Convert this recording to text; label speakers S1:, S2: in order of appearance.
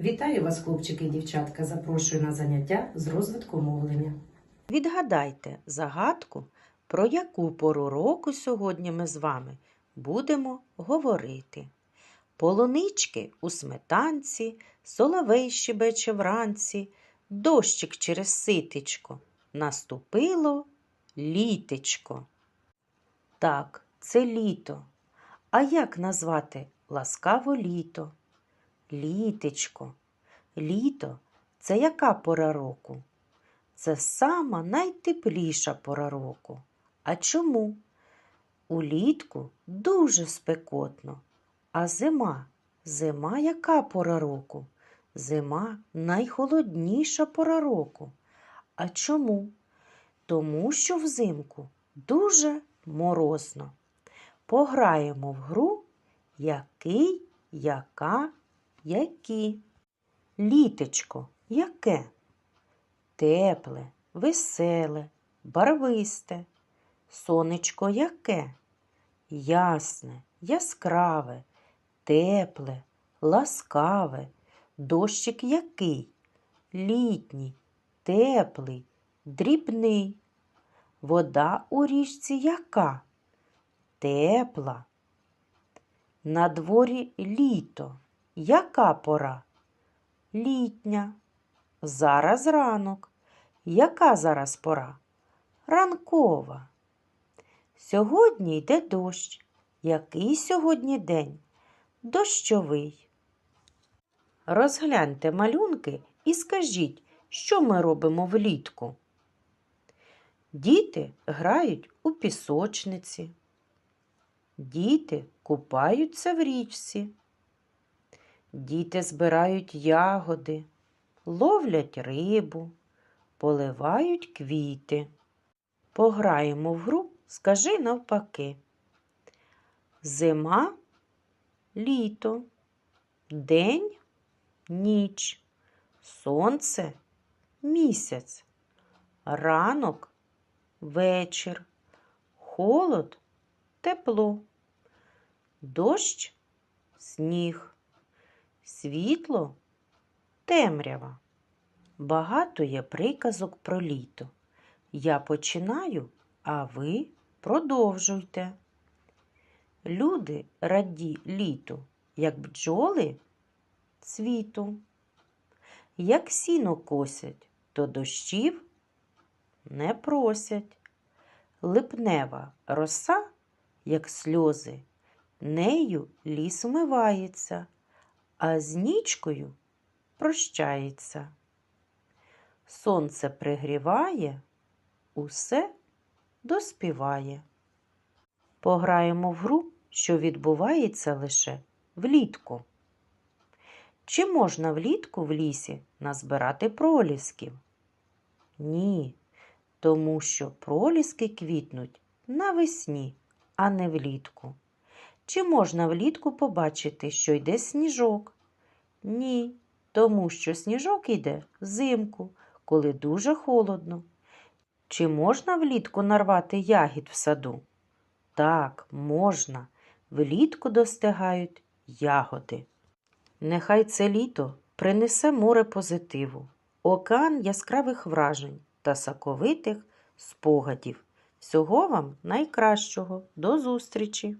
S1: Вітаю вас, хлопчики і дівчатка. Запрошую на заняття з розвитку мовлення.
S2: Відгадайте загадку, про яку пору року сьогодні ми з вами будемо говорити. Полунички у сметанці, соловей щебече вранці, дощик через ситечко. Наступило літечко. Так, це літо. А як назвати ласкаво літо? Літечко. Літо це яка пора року? Це сама найтепліша пора року. А чому? Улітку дуже спекотно. А зима? Зима яка пора року? Зима найхолодніша пора року. А чому? Тому що взимку дуже морозно. Пограємо в гру який, яка, які. Літечко, яке? Тепле, веселе, барвисте. Сонечко яке? Ясне, яскраве, тепле, ласкаве. Дощик який? Літній, теплий, дрібний. Вода у річці яка? Тепла. На дворі літо. Яка пора? Літня. Зараз ранок. Яка зараз пора? Ранкова. Сьогодні йде дощ. Який сьогодні день? Дощовий. Розгляньте малюнки і скажіть, що ми робимо влітку. Діти грають у пісочниці. Діти купаються в річці. Діти збирають ягоди, ловлять рибу, поливають квіти. Пограємо в гру, скажи навпаки. Зима літо, день ніч, сонце місяць, ранок вечір, холод тепло, дощ сніг, світло темрява. Багато є приказок про літо. Я починаю, а ви продовжуйте. Люди раді літу, як бджоли цвіту. Як сіно косять, то дощів не просять. Липнева роса, як сльози, нею ліс умивається, а з нічкою прощається. Сонце пригріває, усе доспіває. Пограємо в гру, що відбувається лише влітку. Чи можна влітку в лісі назбирати пролісків? Ні, тому що проліски квітнуть навесні, а не влітку. Чи можна влітку побачити, що йде сніжок? Ні, тому що сніжок йде взимку, коли дуже холодно. Чи можна влітку нарвати ягід в саду? Так, можна. Влітку достигають ягоди. Нехай це літо принесе море позитиву, океан яскравих вражень та соковитих спогадів. Всього вам найкращого. До зустрічі!